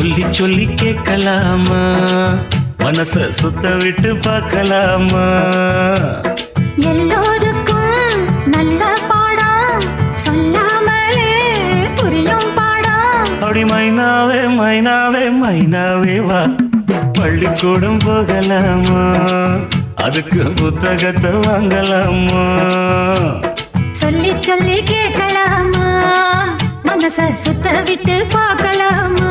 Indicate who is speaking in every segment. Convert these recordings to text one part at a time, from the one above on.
Speaker 1: சொல்லி சொல்லி கேட்கலாமா? மனச சுத்த விட்டு பார்க்கலாமா?
Speaker 2: எல்லோருக்கும் நல்ல பாடம் சொல்லாமலே புரியும் பாடம்
Speaker 1: அப்படி மைனாவே மைனாவே மைனாவே வா. பள்ளிக்கூடம் போகலாமா? அதுக்கு புத்தகத்தை வாங்கலாமா?
Speaker 2: சொல்லி சொல்லி கேட்கலாமா? மனச சுத்த விட்டு பார்க்கலாமா?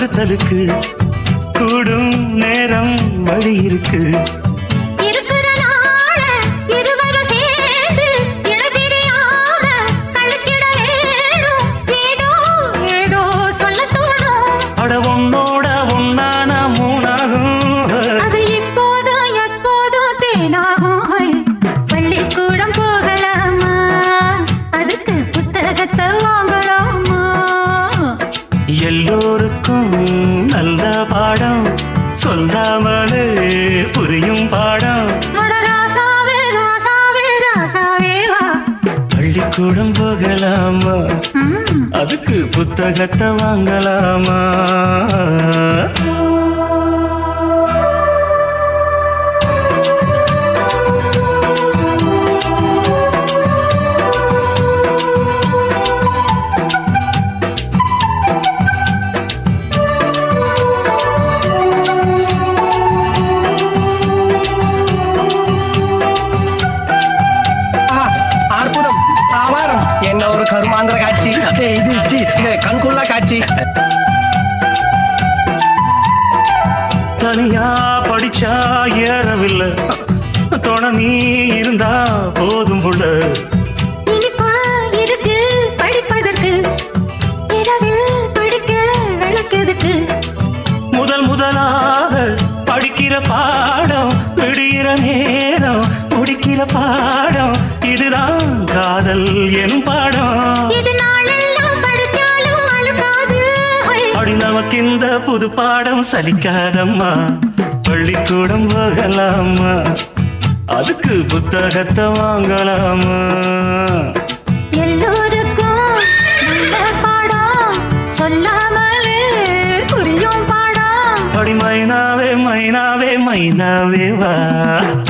Speaker 1: வகுத்தலுக்கு கூடும் நேரம் வழி இருக்கு.
Speaker 2: இருக்கிற
Speaker 1: சொல்லாமலே புரியும் பாடம். பள்ளிக்கூடம் போகலாமா. அதுக்கு புத்தகத்தை வாங்கலாமா?
Speaker 3: கண்கொள்ளா காட்சி.
Speaker 1: தனியா படிச்சா ஏறவில்லை. துணை நீ இருந்தா போதும் புள்ள
Speaker 2: இனிப்பா இருக்கு படிப்பதற்கு. இரவில் படிக்க விளக்குதுக்கு.
Speaker 1: முதல் முதலாக படிக்கிற பாடம் விடுகிற நேரம் முடிக்கிற பாடம் இதுதான் காதல் எனும் பாடம். புது பாடம் சலிக்காதம்மா. பள்ளிக்கூடம் போகலாமா அதுக்கு புத்தகத்தை வாங்கலாமா
Speaker 2: சொல்லாமலே புரியும் பாடம்.
Speaker 1: அப்படி மைனாவே மைனாவே மைனாவே வா.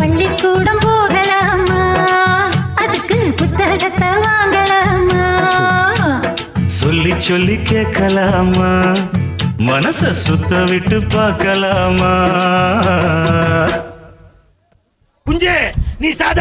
Speaker 2: பள்ளிக்கூடம் போகலாமா அதுக்கு புத்தகத்தை வாங்கலாமா
Speaker 1: சொல்லி சொல்லி கேட்கலாமா மனச சுத்த விட்டு பார்க்கலாமா?
Speaker 4: குஞ்சே நீ சாதா